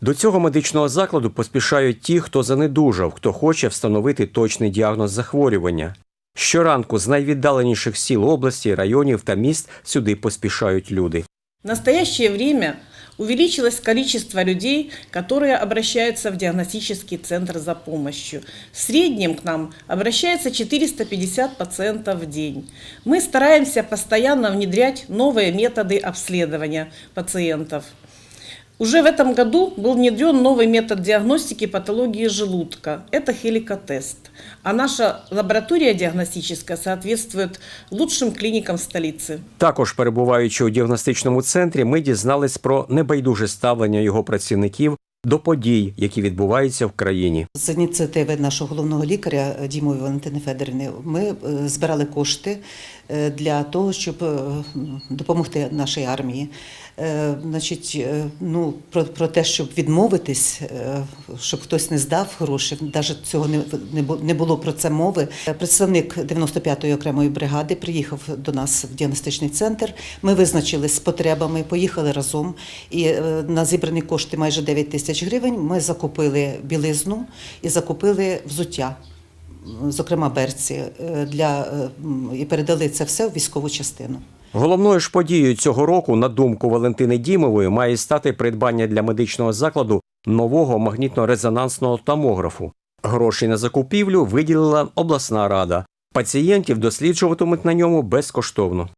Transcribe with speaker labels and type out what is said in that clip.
Speaker 1: До цього медичного закладу поспішають ті, хто занедужав, хто хоче встановити точний діагноз захворювання. Щоранку з найвіддаленіших сіл області, районів та міст сюди поспішають люди.
Speaker 2: В настоящее время увеличилось количество людей, которые обращаются в диагностический центр за помощью. В среднем к нам обращается 450 пациентов в день. Мы стараемся постоянно внедрять новые методы обследования пациентов. Уже в этом году был внедрен новый метод диагностики патологии желудка. Это хеликотест. А наша лаборатория диагностическая соответствует лучшим клиникам столицы.
Speaker 1: Також, перебуваючи у діагностичному центрі, ми дізнались про небайдуже ставлення його працівників до подій, які відбуваються в країні.
Speaker 3: З ініціативи нашого головного лікаря Дімової Валентини Федорівни ми е, збирали кошти е, для того, щоб е, допомогти нашій армії. Значить, ну про, про те, щоб відмовитись, щоб хтось не здав гроші, навіть цього не, не було про це мови. Представник 95-ї окремої бригади приїхав до нас в діагностичний центр. Ми визначились з потребами, поїхали разом. І на зібрані кошти майже 9 тисяч гривень ми закупили білизну і закупили взуття. Зокрема, берці е, для е, і передали це все в військову частину.
Speaker 1: Головною ж подією цього року, на думку Валентини Дімової, має стати придбання для медичного закладу нового магнітно-резонансного томографу. Гроші на закупівлю виділила обласна рада. Пацієнтів досліджуватимуть на ньому безкоштовно.